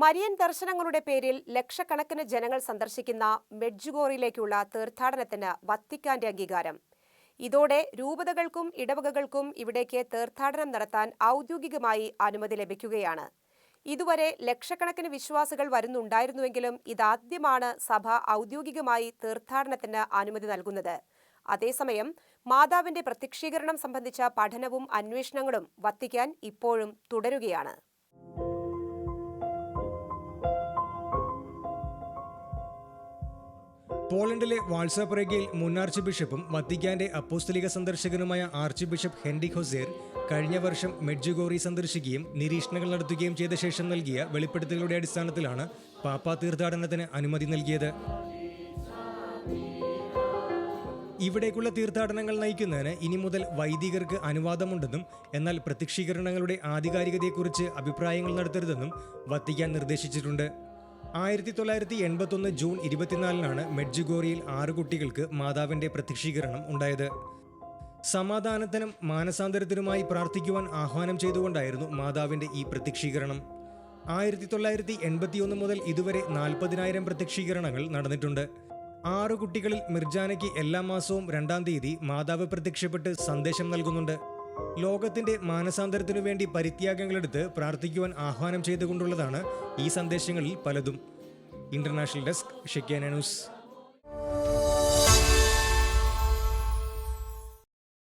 Marian ദർശനങ്ങളുടെ പേരിൽ ലക്ഷക്കണക്കിന് ജനങ്ങൾ സന്ദർശിക്കുന്ന മെഡ്ജുഗോറിലേക്കുള്ള തീർത്ഥാടനത്തിന് വത്തിക്കാന്റെ അംഗീകാരം. ഇതോടെ രൂപതകൾക്കും ഇടവകകൾക്കും ഇവിടേക്ക് തീർത്ഥാടനം നടത്താൻ ഔദ്യോഗികമായി അനുമതി ലഭിക്കുകയാണ്. ഇതുവരെ ലക്ഷക്കണക്കിന് വിശ്വാസികൾ വരുന്നുണ്ടായിരുന്നുവെങ്കിലും ഇതാദ്യമാണ് സഭ ഔദ്യോഗികമായി തീർത്ഥാടനത്തിന് അനുമതി നൽകുന്നത്. അതേസമയം മാതാവിന്റെ പ്രത്യക്ഷീകരണം സംബന്ധിച്ച പഠനവും അന്വേഷണങ്ങളും വത്തിക്കാൻ ഇപ്പോഴും തുടരുകയാണ്. പോളണ്ടിലെ വാൾസാപ്രേഗയിൽ മുൻ ആർച്ച് ബിഷപ്പും വത്തിക്കാന്റെ അപ്പോസ്തലിക സന്ദർശകനുമായ ആർച്ച് ബിഷപ്പ് ഹെൻറി ഹൊസേർ കഴിഞ്ഞ വർഷം മെഡ്ജുഗോറി സന്ദർശിക്കുകയും നിരീക്ഷണങ്ങൾ നടത്തുകയും ചെയ്ത ശേഷം നൽകിയ വെളിപ്പെടുത്തലുകളുടെ അടിസ്ഥാനത്തിലാണ് പാപ്പാ തീർത്ഥാടനത്തിന് അനുമതി നൽകിയത്. ഇവിടേക്കുള്ള തീർത്ഥാടനങ്ങൾ നയിക്കുന്നതിന് ഇനി മുതൽ വൈദികർക്ക് അനുവാദമുണ്ടെന്നും എന്നാൽ പ്രത്യക്ഷീകരണങ്ങളുടെ ആധികാരികതയെക്കുറിച്ച് അഭിപ്രായങ്ങൾ നടത്തരുതെന്നും വത്തിക്കാൻ നിർദ്ദേശിച്ചിട്ടുണ്ട്. ആയിരത്തി തൊള്ളായിരത്തി എൺപത്തൊന്ന് ജൂൺ ഇരുപത്തിനാലിനാണ് മെഡ്ജുഗോറിയിൽ ആറ് കുട്ടികൾക്ക് മാതാവിന്റെ പ്രത്യക്ഷീകരണം ഉണ്ടായത്. സമാധാനത്തിനും മാനസാന്തരത്തിനുമായി പ്രാർത്ഥിക്കുവാൻ ആഹ്വാനം ചെയ്തുകൊണ്ടായിരുന്നു മാതാവിന്റെ ഈ പ്രത്യക്ഷീകരണം. ആയിരത്തി തൊള്ളായിരത്തി എൺപത്തിയൊന്ന് മുതൽ ഇതുവരെ നാൽപ്പതിനായിരം പ്രത്യക്ഷീകരണങ്ങൾ നടന്നിട്ടുണ്ട്. ആറു കുട്ടികളിൽ മിർജാനയ്ക്ക് എല്ലാ മാസവും രണ്ടാം തീയതി മാതാവ് പ്രത്യക്ഷപ്പെട്ട് സന്ദേശം നൽകുന്നുണ്ട്. ലോകത്തിന്റെ മാനസാന്തരത്തിനു വേണ്ടി പരിത്യാഗങ്ങളെടുത്ത് പ്രാർത്ഥിക്കുവാൻ ആഹ്വാനം ചെയ്തുകൊണ്ടുള്ളതാണ് ഈ സന്ദേശങ്ങളിൽ പലതും. International desk Shekinah news.